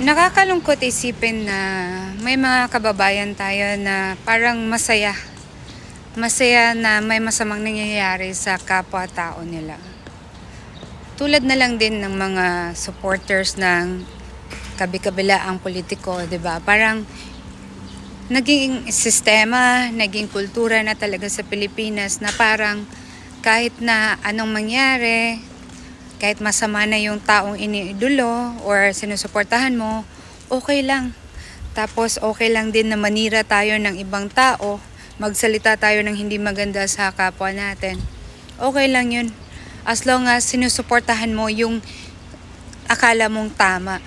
Nakakalungkot isipin na may mga kababayan tayo na parang masaya. Masaya na may masamang nangyayari sa kapwa-tao nila. Tulad na lang din ng mga supporters ng kabi-kabila ang politiko, 'di ba? Parang naging sistema, naging kultura na talaga sa Pilipinas na parang kahit na anong mangyari, kahit masama na yung taong iniidolo or sinusuportahan mo, okay lang. Tapos okay lang din na manira tayo ng ibang tao, magsalita tayo ng hindi maganda sa kapwa natin. Okay lang yun. As long as sinusuportahan mo yung akala mong tama.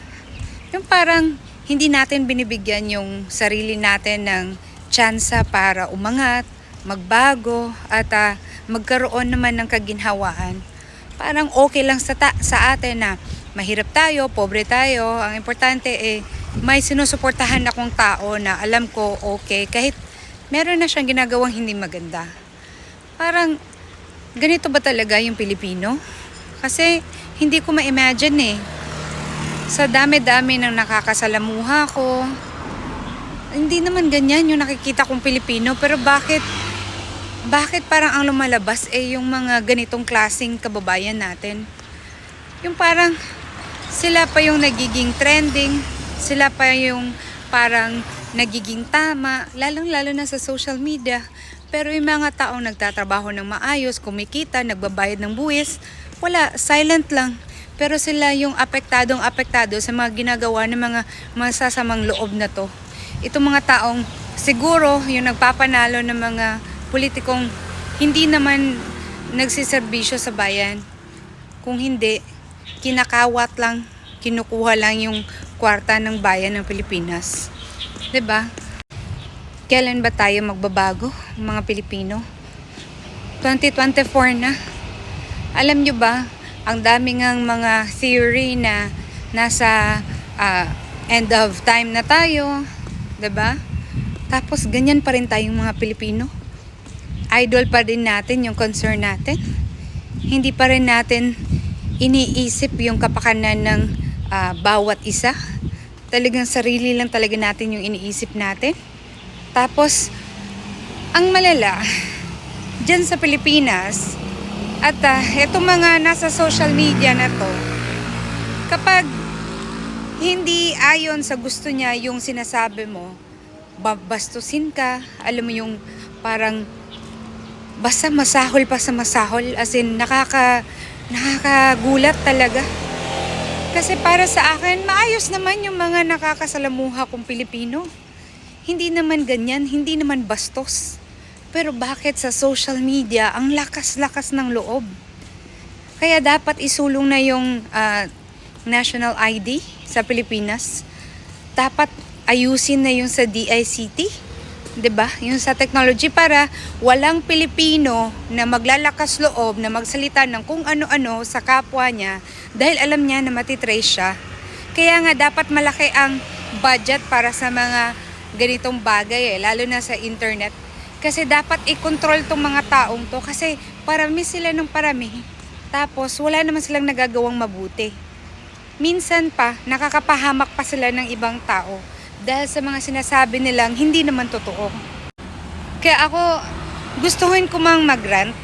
Yung parang hindi natin binibigyan yung sarili natin ng tsansa para umangat, magbago, at ah, magkaroon naman ng kaginhawaan parang okay lang sa, ta- sa atin na mahirap tayo, pobre tayo. Ang importante eh, may sinusuportahan akong tao na alam ko okay kahit meron na siyang ginagawang hindi maganda. Parang ganito ba talaga yung Pilipino? Kasi hindi ko ma-imagine eh. Sa dami-dami ng nakakasalamuha ko, hindi naman ganyan yung nakikita kong Pilipino. Pero bakit bakit parang ang lumalabas eh yung mga ganitong klasing kababayan natin? Yung parang sila pa yung nagiging trending, sila pa yung parang nagiging tama, lalong-lalo na sa social media. Pero yung mga taong nagtatrabaho ng maayos, kumikita, nagbabayad ng buwis, wala, silent lang. Pero sila yung apektadong apektado sa mga ginagawa ng mga masasamang loob na to. Itong mga taong siguro yung nagpapanalo ng mga politikong hindi naman nagsiservisyo sa bayan. Kung hindi, kinakawat lang, kinukuha lang yung kwarta ng bayan ng Pilipinas. ba? Kailan ba tayo magbabago, mga Pilipino? 2024 na. Alam nyo ba, ang dami ngang mga theory na nasa ah, end of time na tayo, 'di ba? Tapos ganyan pa rin tayong mga Pilipino idol pa din natin yung concern natin. Hindi pa rin natin iniisip yung kapakanan ng ah, bawat isa. Talagang sarili lang talaga natin yung iniisip natin. Tapos, ang malala, dyan sa Pilipinas, at uh, itong mga nasa social media na to, kapag hindi ayon sa gusto niya yung sinasabi mo, babastusin ka, alam mo yung parang basta masahol pa sa masahol as in nakaka nakakagulat talaga. Kasi para sa akin maayos naman yung mga nakakasalamuha kong Pilipino. Hindi naman ganyan hindi naman bastos. Pero bakit sa social media ang lakas-lakas ng loob? Kaya dapat isulong na yung ah, national ID sa Pilipinas. Dapat ayusin na yung sa DICT 'di ba? Yung sa technology para walang Pilipino na maglalakas loob na magsalita ng kung ano-ano sa kapwa niya dahil alam niya na matitrace siya. Kaya nga dapat malaki ang budget para sa mga ganitong bagay eh, lalo na sa internet. Kasi dapat i-control tong mga taong to kasi parami sila ng parami. Tapos wala naman silang nagagawang mabuti. Minsan pa, nakakapahamak pa sila ng ibang tao dahil sa mga sinasabi nilang hindi naman totoo. Kaya ako, gustuhin ko mang mag-rant,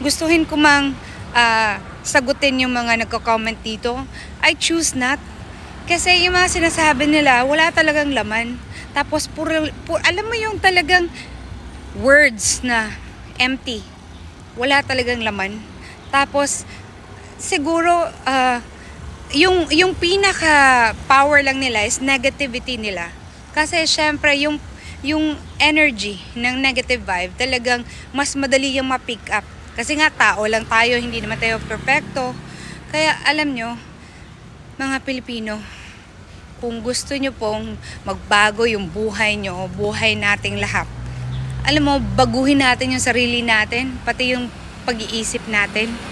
gustuhin ko mang ah, sagutin yung mga nagko-comment dito. I choose not. Kasi yung mga sinasabi nila, wala talagang laman. Tapos, puro, pu- alam mo yung talagang words na empty. Wala talagang laman. Tapos, siguro, ah, yung yung pinaka power lang nila is negativity nila. Kasi syempre yung yung energy ng negative vibe talagang mas madali yung ma-pick up. Kasi nga tao lang tayo, hindi naman tayo perfecto. Kaya alam nyo, mga Pilipino, kung gusto nyo pong magbago yung buhay nyo, buhay nating lahat, alam mo, baguhin natin yung sarili natin, pati yung pag-iisip natin